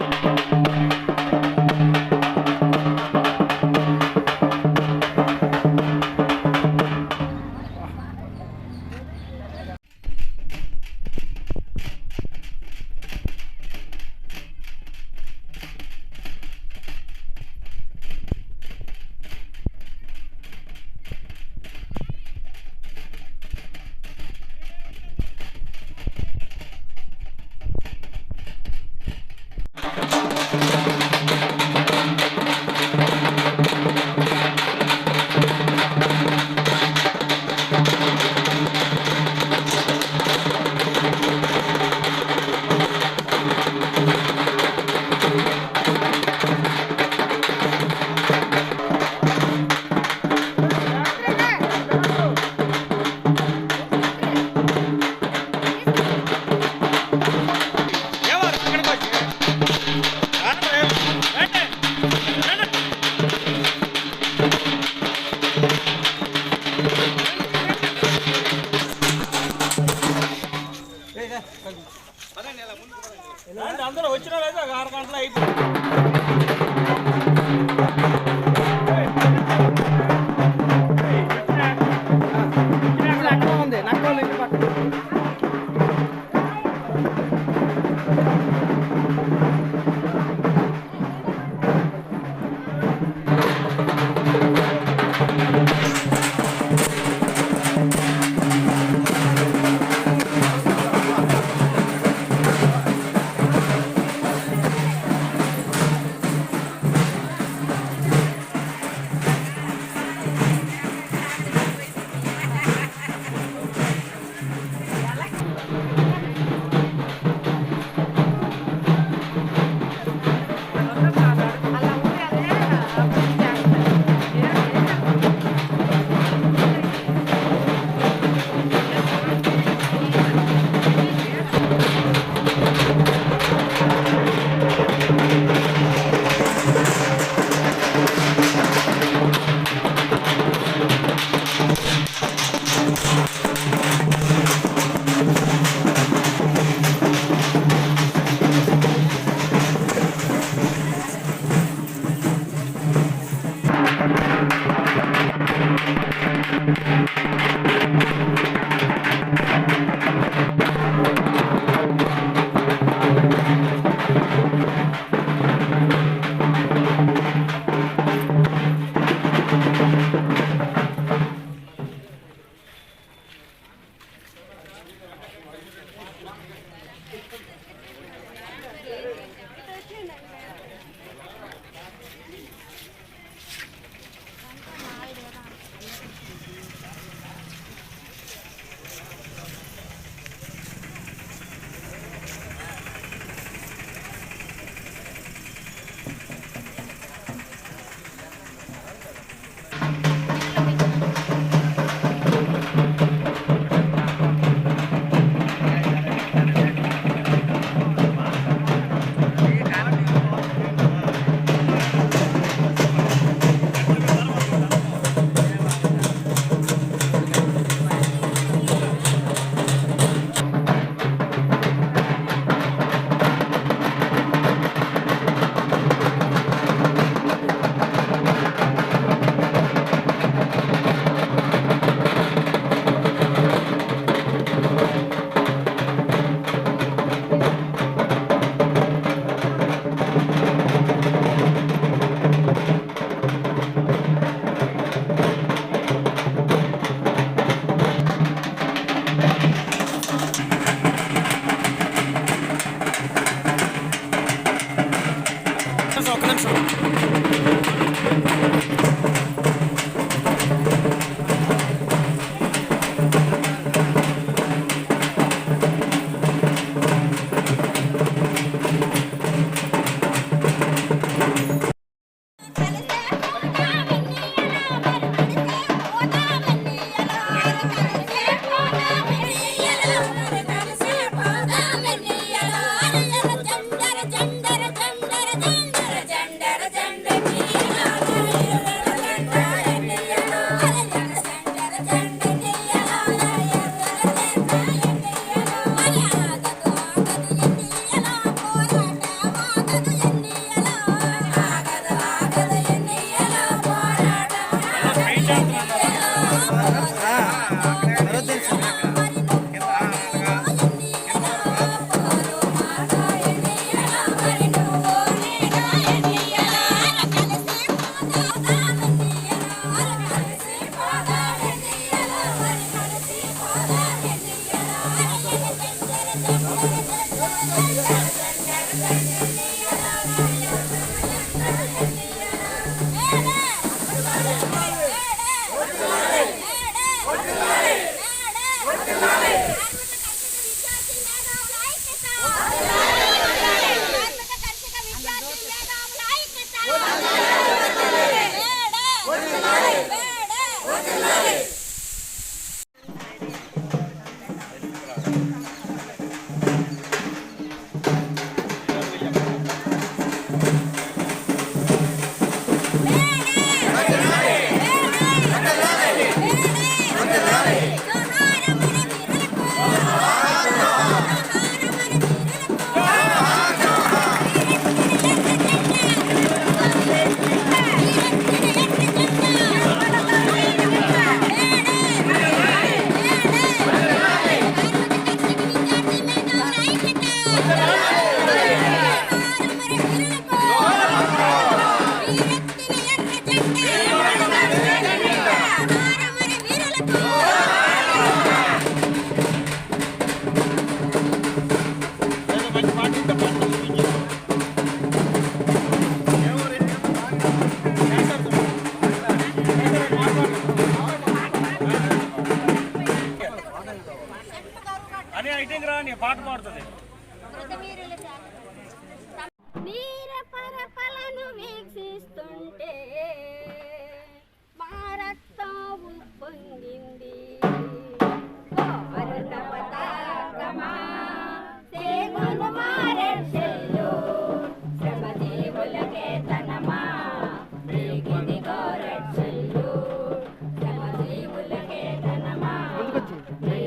అందరూ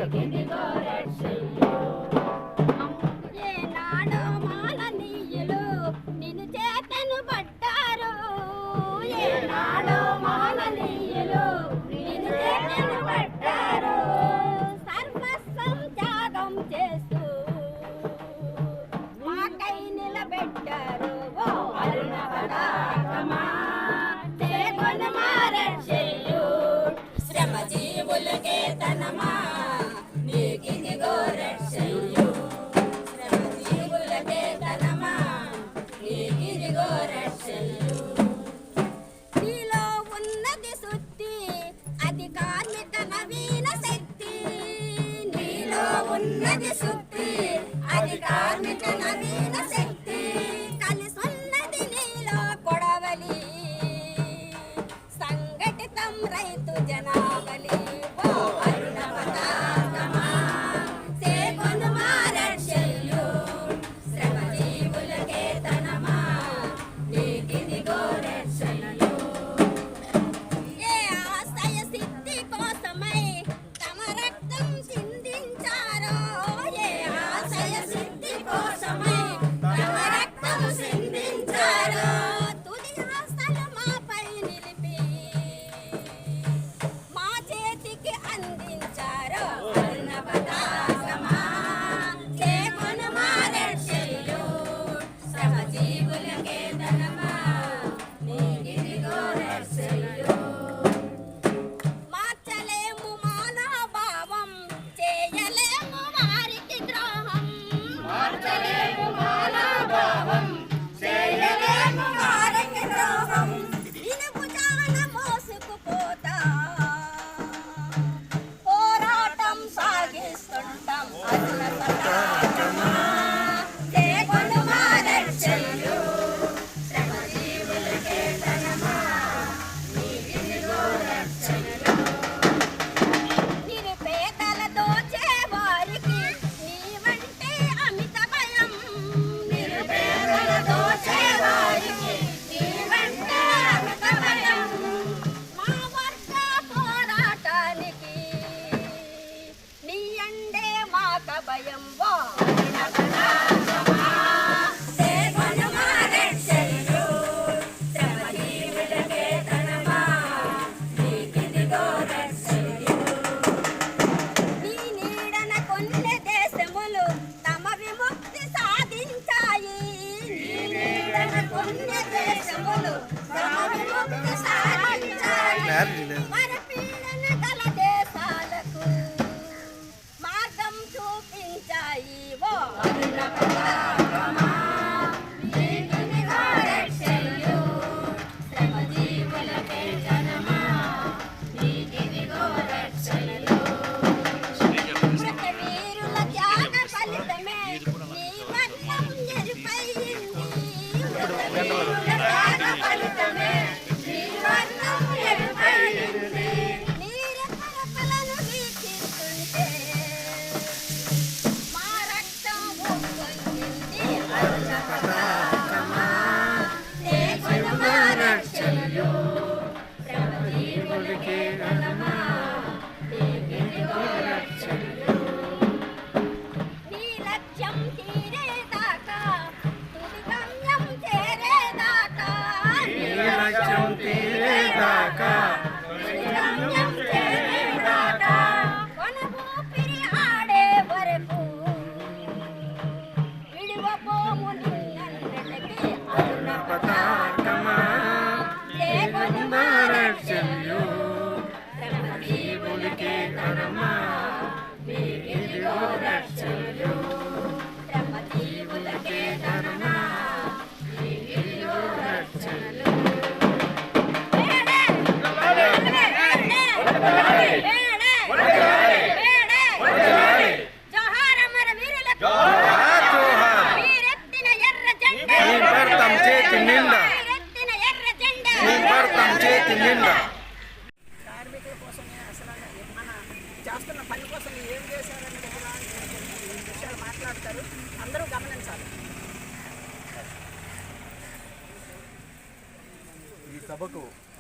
again. Karmika.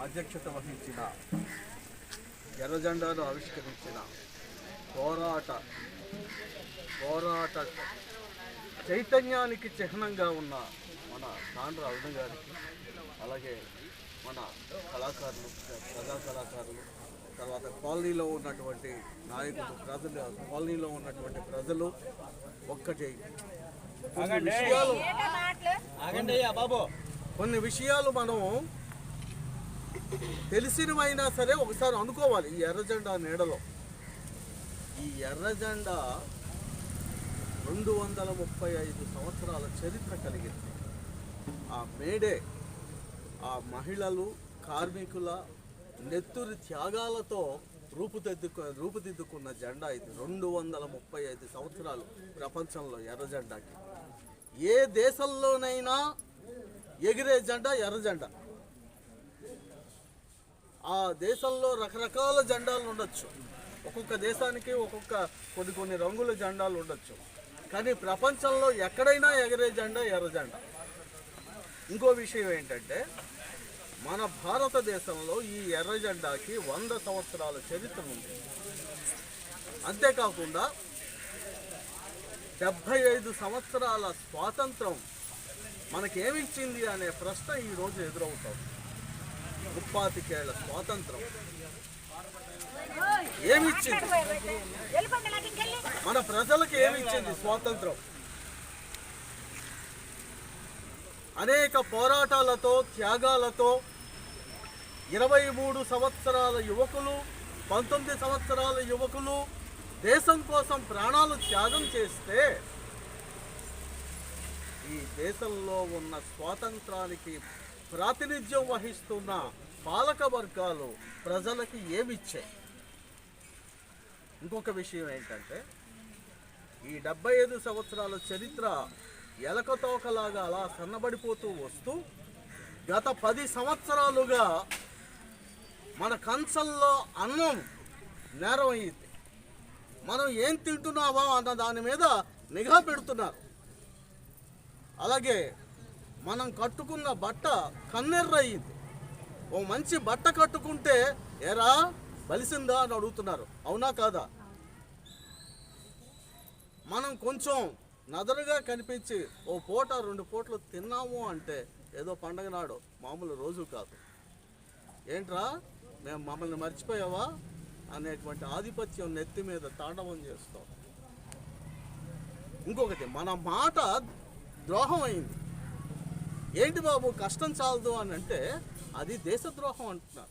అధ్యక్షత వహించిన ఎర్రజెండాను ఆవిష్కరించిన పోరాట పోరాట చైతన్యానికి చిహ్నంగా ఉన్న మన తాండ్ర అరుణ గారికి అలాగే మన కళాకారులు ప్రజా కళాకారులు తర్వాత కాలనీలో ఉన్నటువంటి నాయకులు ప్రజలు కాలనీలో ఉన్నటువంటి ప్రజలు ఒక్కటి. కొన్ని విషయాలు ఆగండి అయ్యా బాబు. కొన్ని విషయాలు మనం తెలిసినవైనా సరే ఒకసారి అనుకోవాలి ఈ ఎర్రజెండా నీడలో. ఈ ఎర్రజెండా రెండు వందల ముప్పై ఐదు సంవత్సరాల చరిత్ర కలిగింది. ఆ మేడే ఆ మహిళలు కార్మికుల నెత్తురి త్యాగాలతో రూపుదిద్దుకు రూపుదిద్దుకున్న జెండా ఇది. రెండు వందల ముప్పై ఐదు సంవత్సరాలు ప్రపంచంలో ఎర్ర జెండాకి ఏ దేశంలోనైనా ఎగిరే జెండా ఎర్ర జెండా ఆ దేశంలో రకరకాల జెండాలు ఉండొచ్చు. ఒక్కొక్క దేశానికి ఒక్కొక్క కొన్ని కొన్ని రంగుల జెండాలు ఉండొచ్చు. కానీ ప్రపంచంలో ఎక్కడైనా ఎగరే జెండా ఎర్ర జెండా. ఇంకో విషయం ఏంటంటే మన భారతదేశంలో ఈ ఎర్ర జెండాకి వంద సంవత్సరాల చరిత్ర ఉంది. అంతేకాకుండా డెబ్భై ఐదు సంవత్సరాల స్వాతంత్రం మనకేమిచ్చింది అనే ప్రశ్న ఈరోజు ఎదురవుతుంది. ముప్పాతికేళ్ళ స్వాతంత్రం. ఏమిచ్చింది? మన ప్రజలకు ఏమిచ్చింది స్వాతంత్రం? అనేక పోరాటాలతో త్యాగాలతో ఇరవై మూడు సంవత్సరాల యువకులు పంతొమ్మిది సంవత్సరాల యువకులు దేశం కోసం ప్రాణాలు త్యాగం చేస్తే ఈ దేశంలో ఉన్న స్వాతంత్రానికి ప్రాతినిధ్యం వహిస్తున్న పాలక వర్గాలు ప్రజలకి ఏమిచ్చాయి? ఇంకొక విషయం ఏంటంటే ఈ డెబ్బై ఐదు సంవత్సరాల చరిత్ర ఎలకతోకలాగా అలా సన్నబడిపోతూ వస్తూ గత పది సంవత్సరాలుగా మన కంచంలో అన్నం నేరం అయ్యింది మనం ఏం తింటున్నామా అన్న దాని మీద నిఘా పెడుతున్నారు. అలాగే మనం కట్టుకున్న బట్ట కన్నెర్రయింది. ఓ మంచి బట్ట కట్టుకుంటే ఎరా బలిసిందా అని అడుగుతున్నారు. అవునా కాదా? మనం కొంచెం నదరుగా కనిపించి ఓ పూట రెండు పూటలు తిన్నాము అంటే ఏదో పండగ నాడు మామూలు రోజు కాదు. ఏంట్రా మేము మమ్మల్ని మర్చిపోయావా? అనేటువంటి ఆధిపత్యం నెత్తి మీద తాండవం చేస్తాం. ఇంకొకటి మన మాట ద్రోహం అయింది. ఏంటి బాబు కష్టం చాలదు అని అంటే అది దేశద్రోహం అంటున్నారు.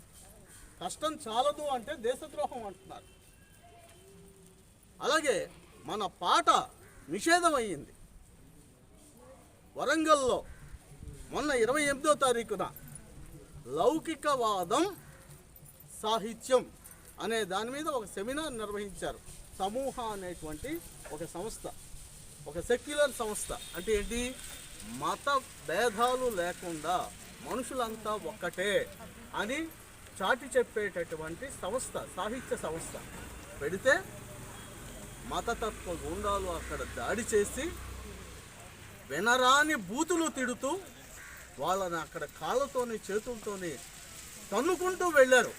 కష్టం చాలదు అంటే దేశద్రోహం అంటున్నారు. అలాగే మన పాట నిషేధం అయ్యింది వరంగల్లో మొన్న ఇరవై ఎనిమిదో తారీఖున లౌకికవాదం సాహిత్యం అనే దాని మీద ఒక సెమినార్ నిర్వహించారు. సమూహ అనేటువంటి ఒక సంస్థ ఒక సెక్యులర్ సంస్థ. అంటే ఏంటి? మత భేదాలు లేకుండా మనుషులంతా ఒక్కటే అని చాటి చెప్పేటటువంటి సంస్థ సాహిత్య సంస్థ. పెడితే మతతత్వ గుండాలు అక్కడ దాడి చేసి వినరాని బూతులు తిడుతూ వాళ్ళని అక్కడ కాళ్ళతోని చేతులతోని తన్నుకుంటూ వెళ్ళారు.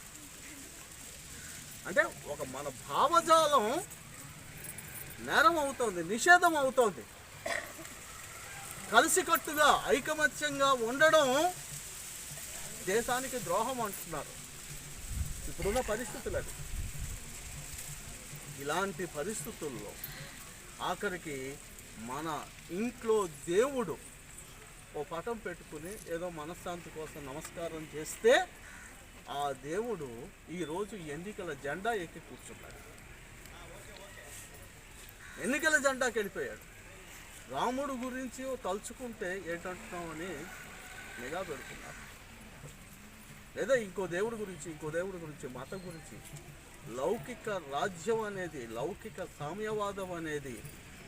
అంటే ఒక మన భావజాలం నేరం అవుతోంది నిషేధం అవుతోంది. కలిసికట్టుగా ఐకమత్యంగా ఉండడం దేశానికి ద్రోహం అంటున్నారు. ఇప్పుడున్న పరిస్థితులు అది ఇలాంటి పరిస్థితుల్లో ఆఖరికి మన ఇంట్లో దేవుడు ఓ పటం పెట్టుకుని ఏదో మనశ్శాంతి కోసం నమస్కారం చేస్తే ఆ దేవుడు ఈరోజు ఎన్నికల జెండా ఎక్కి కూర్చున్నాడు. ఎన్నికల జెండాకి వెళ్ళిపోయాడు రాముడు గురించి తలుచుకుంటే ఏంటంటున్నామని నిఘా పెడుతున్నారు లేదా ఇంకో దేవుడి గురించి ఇంకో దేవుడి గురించి మతం గురించి. లౌకిక రాజ్యం అనేది లౌకిక సామ్యవాదం అనేది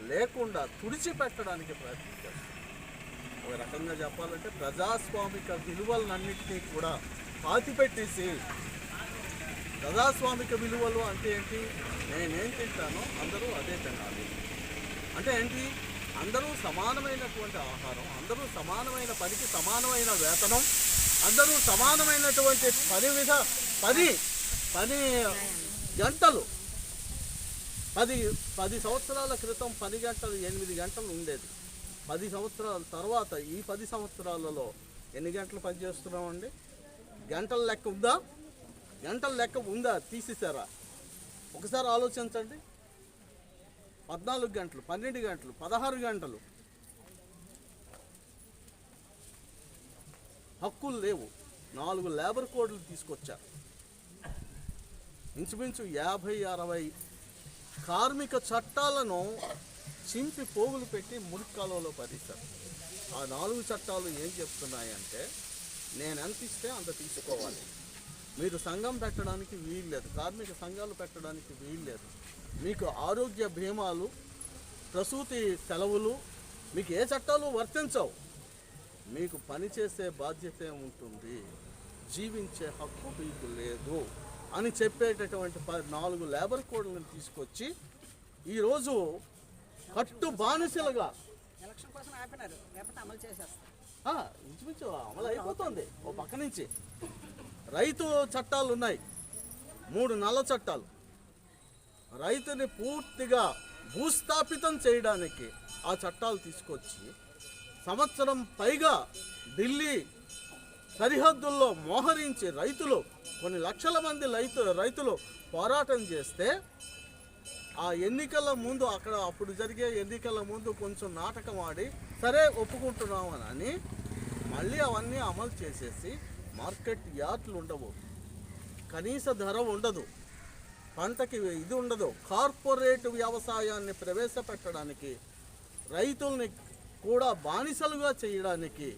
లేకుండా తుడిచిపెట్టడానికి ప్రయత్నించారు ఒక రకంగా చెప్పాలంటే ప్రజాస్వామిక విలువలన్నింటినీ కూడా పాతిపెట్టేసి ప్రజాస్వామిక విలువలు అంటే ఏంటి? నేనేం తింటానో అందరూ అదే తినాలి. అంటే ఏంటి? అందరూ సమానమైనటువంటి ఆహారం అందరూ సమానమైన పనికి సమానమైన వేతనం అందరూ సమానమైనటువంటి పని విధ పని పని గంటలు పది పది సంవత్సరాల క్రితం పది గంటలు ఎనిమిది గంటలు ఉండేది. పది సంవత్సరాల తర్వాత ఈ పది సంవత్సరాలలో ఎన్ని గంటలు పనిచేస్తున్నామండి? గంటల లెక్క ఉందా? గంటల లెక్క ఉందా? తీసేసారా ఒకసారి ఆలోచించండి. పద్నాలుగు గంటలు పన్నెండు గంటలు పదహారు గంటలు. హక్కులు లేవు. నాలుగు లేబర్ కోడ్లు తీసుకొచ్చారు ఇంచుమించు యాభై అరవై కార్మిక చట్టాలను చింపి పోగులు పెట్టి మురికి కాలువలో పడేశారు. ఆ నాలుగు చట్టాలు ఏం చెప్తున్నాయంటే నేను ఎంత ఇస్తే అంత తీసుకోవాలి. మీరు సంఘం పెట్టడానికి వీల్లేదు. కార్మిక సంఘాలు పెట్టడానికి వీల్లేదు. మీకు ఆరోగ్య బీమాలు ప్రసూతి సెలవులు మీకు ఏ చట్టాలు వర్తించవు. మీకు పనిచేసే బాధ్యత ఉంటుంది జీవించే హక్కు మీకు లేదు అని చెప్పేటటువంటి నాలుగు లేబర్ కోడ్లను తీసుకొచ్చి ఈరోజు కట్టు బానిసలుగా ఇంచుమించు అమలు అయిపోతుంది. ఓ పక్క నుంచి. రైతు చట్టాలు ఉన్నాయి మూడు నల్ల చట్టాలు. రైతుని పూర్తిగా భూస్థాపితం చేయడానికి ఆ చట్టాలు తీసుకొచ్చి సంవత్సరం పైగా ఢిల్లీ సరిహద్దుల్లో మోహరించి రైతులు కొన్ని లక్షల మంది రైతు రైతులు పోరాటం చేస్తే ఆ ఎన్నికల ముందు అక్కడ అప్పుడు జరిగే ఎన్నికల ముందు కొంచెం నాటకం ఆడి సరే ఒప్పుకుంటున్నామని మళ్ళీ అవన్నీ అమలు చేసేసి మార్కెట్ యార్డ్లు ఉండవు. కనీస ధర ఉండదు. పంటకి ఇది ఉండదు. కార్పొరేట్ వ్యవసాయాన్ని ప్రవేశపెట్టడానికి రైతుల్ని కూడా బానిసలుగా చేయడానికి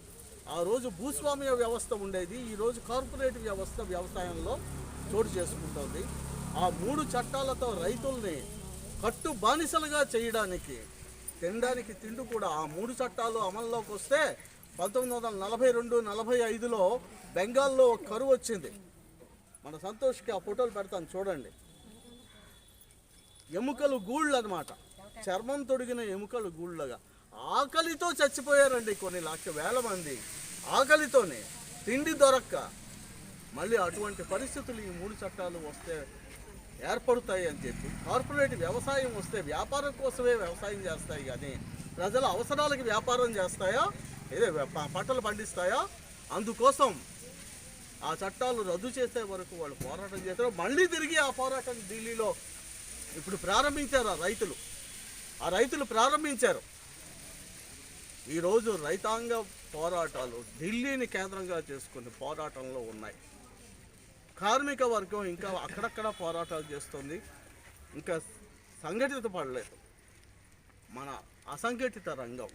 ఆ రోజు భూస్వామ్య వ్యవస్థ ఉండేది. ఈరోజు కార్పొరేట్ వ్యవస్థ వ్యవసాయంలో చోటు చేసుకుంటుంది. ఆ మూడు చట్టాలతో రైతుల్ని కట్టు బానిసలుగా చేయడానికి తినడానికి తిండి కూడా ఆ మూడు చట్టాలు అమల్లోకి వస్తే పంతొమ్మిది వందల నలభై రెండు నలభై ఐదులో బెంగాల్లో ఒక కరువు వచ్చింది. మన సంతోష్కి ఆ ఫోటోలు పెడతాను చూడండి. ఎముకలు గూళ్ళు అనమాట చర్మం తొడిగిన ఎముకలు గూళ్ళగా. ఆకలితో చచ్చిపోయారండి కొన్ని లక్ష వేల మంది. ఆకలితోనే తిండి దొరక్క. మళ్ళీ అటువంటి పరిస్థితులు ఈ మూడు చట్టాలు వస్తే ఏర్పడతాయి అని చెప్పి. కార్పొరేట్ వ్యవసాయం వస్తే వ్యాపారం కోసమే వ్యవసాయం చేస్తాయి కానీ ప్రజల అవసరాలకి వ్యాపారం చేస్తాయా? ఇదే పంటలు పండిస్తాయా? అందుకోసం ఆ చట్టాలు రద్దు చేసే వరకు వాళ్ళు పోరాటం చేస్తారు. మళ్ళీ తిరిగి ఆ పోరాటం ఢిల్లీలో ఇప్పుడు ప్రారంభించారు ఆ రైతులు. ఆ రైతులు ప్రారంభించారు. ఈరోజు రైతాంగ పోరాటాలు ఢిల్లీని కేంద్రంగా చేసుకుని పోరాటంలో ఉన్నాయి. కార్మిక వర్గం ఇంకా అక్కడక్కడ పోరాటాలు చేస్తుంది. ఇంకా సంఘటిత పడలేదు. మన అసంఘటిత రంగం.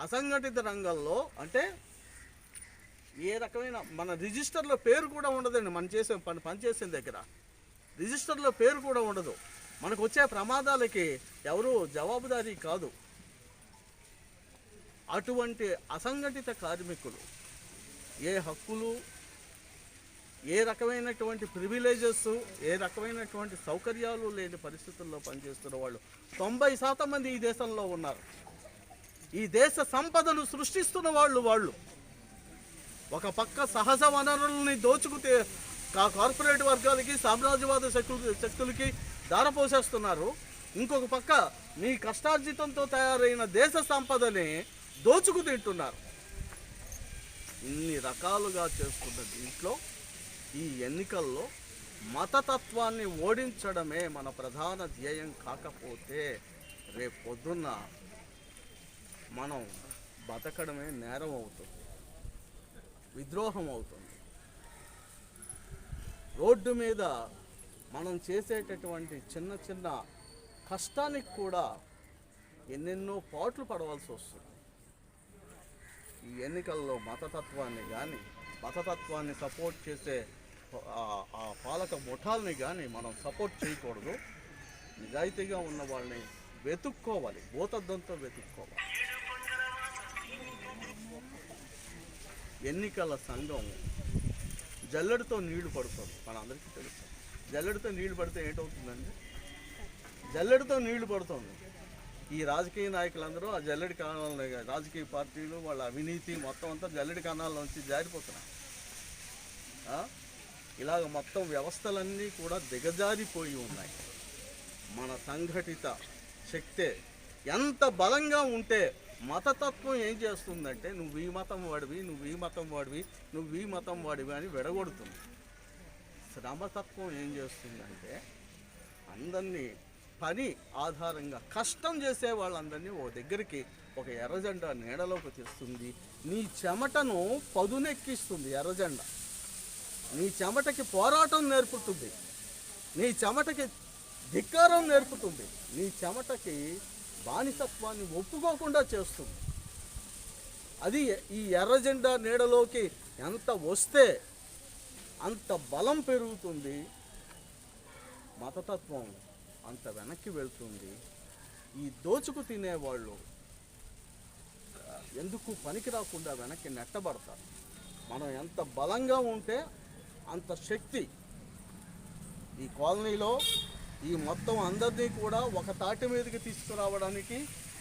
అసంఘటిత రంగంలో అంటే ఏ రకమైన మన రిజిస్టర్లో పేరు కూడా ఉండదండి. మనం చేసే పని పని చేసే దగ్గర. రిజిస్టర్లో పేరు కూడా ఉండదు. మనకు వచ్చే ప్రమాదాలకి ఎవరు జవాబుదారీ కాదు. అటువంటి అసంఘటిత కార్మికులు ఏ హక్కులు ఏ రకమైనటువంటి ప్రివిలేజెస్ ఏ రకమైనటువంటి సౌకర్యాలు లేని పరిస్థితుల్లో పనిచేస్తున్న వాళ్ళు తొంభై శాతం మంది ఈ దేశంలో ఉన్నారు. ఈ దేశ సంపదను సృష్టిస్తున్న వాళ్ళు వాళ్ళు. ఒక పక్క సహజ వనరుల్ని దోచుకుతే కార్పొరేట్ వర్గాలకి సామ్రాజ్యవాద శక్తులు శక్తులకి దారపోసేస్తున్నారు ఇంకొక పక్క మీ కష్టార్జితంతో తయారైన దేశ సంపదని దోచుకు తింటున్నారు. ఇన్ని రకాలుగా చేస్తున్న దీంట్లో ఈ ఎన్నికల్లో మతతత్వాన్ని ఓడించడమే మన ప్రధాన ధ్యేయం కాకపోతే రేపు పొద్దున్న మనం బతకడమే నేరం అవుతుంది. విద్రోహం అవుతుంది. రోడ్డు మీద మనం చేసేటటువంటి చిన్న చిన్న కష్టానికి కూడా ఎన్నెన్నో పాట్లు పడవలసి వస్తుంది. ఈ ఎన్నికల్లో మతతత్వాన్ని కానీ మతతత్వాన్ని సపోర్ట్ చేసే ఆ- పాలక ముఠాలని కానీ మనం సపోర్ట్ చేయకూడదు. నిజాయితీగా ఉన్న వాళ్ళని వెతుక్కోవాలి. భూతద్దంతో వెతుక్కోవాలి. ఎన్నికల సంఘం జల్లెడతో నీళ్ళు పడుతుంది. మనందరికీ తెలుసు. జల్లెడతో నీళ్ళు పడితే ఏంటవుతుందండి? జల్లెడతో నీళ్ళు పడుతుంది. ఈ రాజకీయ నాయకులందరూ ఆ జల్లెడి కణాలని రాజకీయ పార్టీలు వాళ్ళ అవినీతి మొత్తం అంతా జల్లెడి కణాల్లోంచి జారిపోతున్నాయి. ఇలాగ మొత్తం వ్యవస్థలన్నీ కూడా దిగజారిపోయి ఉన్నాయి. మన సంఘటిత శక్తే ఎంత బలంగా ఉంటే మతతత్వం ఏం చేస్తుందంటే నువ్వు ఈ మతం వాడివి నువ్వు ఈ మతం వాడివి నువ్వు ఈ మతం వాడివి అని విడగొడుతుంది. శ్రమతత్వం ఏం చేస్తుందంటే అందరినీ పని ఆధారంగా కష్టం చేసే వాళ్ళందరినీ ఓ దగ్గరికి ఒక ఎర్రజెండా నీడలోకి తెస్తుంది. నీ చెమటను పదునెక్కిస్తుంది ఎర్రజెండా. నీ చెమటకి పోరాటం నేర్పుతుంది. నీ చెమటకి ధిక్కారం నేర్పుతుంది. నీ చెమటకి బానిసత్వాన్ని ఒప్పుకోకుండా చేస్తుంది. అది ఈ ఎర్రజెండా నీడలోకి ఎంత వస్తే అంత బలం పెరుగుతుంది. మతతత్వం అంత వెనక్కి వెళ్తుంది. ఈ దోచుకు తినేవాళ్ళు ఎందుకు పనికి రాకుండా వెనక్కి నెట్టబడతారు? మనం ఎంత బలంగా ఉంటే అంత శక్తి ఈ కాలనీలో ఈ మొత్తం అందరినీ కూడా ఒక తాటి మీదకి తీసుకురావడానికి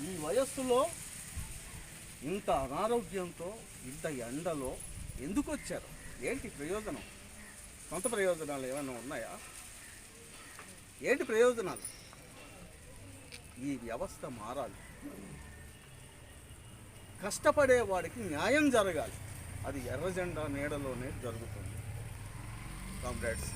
ఈ వయస్సులో ఇంత అనారోగ్యంతో ఇంత ఎండలో ఎందుకు వచ్చారు? ఏంటి ప్రయోజనం? సొంత ప్రయోజనాలు ఏమైనా ఉన్నాయా? ఏంటి ప్రయోజనాలు? ఈ వ్యవస్థ మారాలి. కష్టపడే వాడికి న్యాయం జరగాలి. అది ఎర్రజెండా నీడలోనే జరుగుతుంది. కామ్రేడ్స్.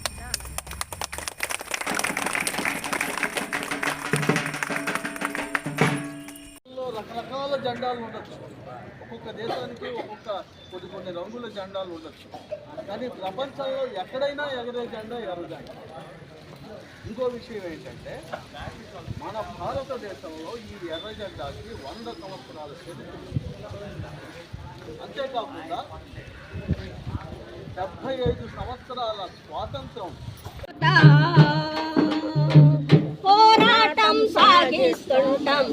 రకరకాల జెండాలు ఉండొచ్చు. ఒక్కొక్క దేశానికి ఒక్కొక్క కొన్ని కొన్ని రంగుల జెండాలు ఉండొచ్చు. కానీ ప్రపంచంలో ఎక్కడైనా ఎగరే జెండా ఎర్ర ఇంకో విషయం ఏంటంటే మన భారతదేశంలో ఈ ఎర్ర జెండాకి వంద సంవత్సరాల చరిత్ర అంతేకాకుండా డెబ్భై ఐదు సంవత్సరాల స్వాతంత్రం పోరాటం సాగిస్తుంటాం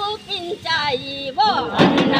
చూపించాయి ఓ అరుణ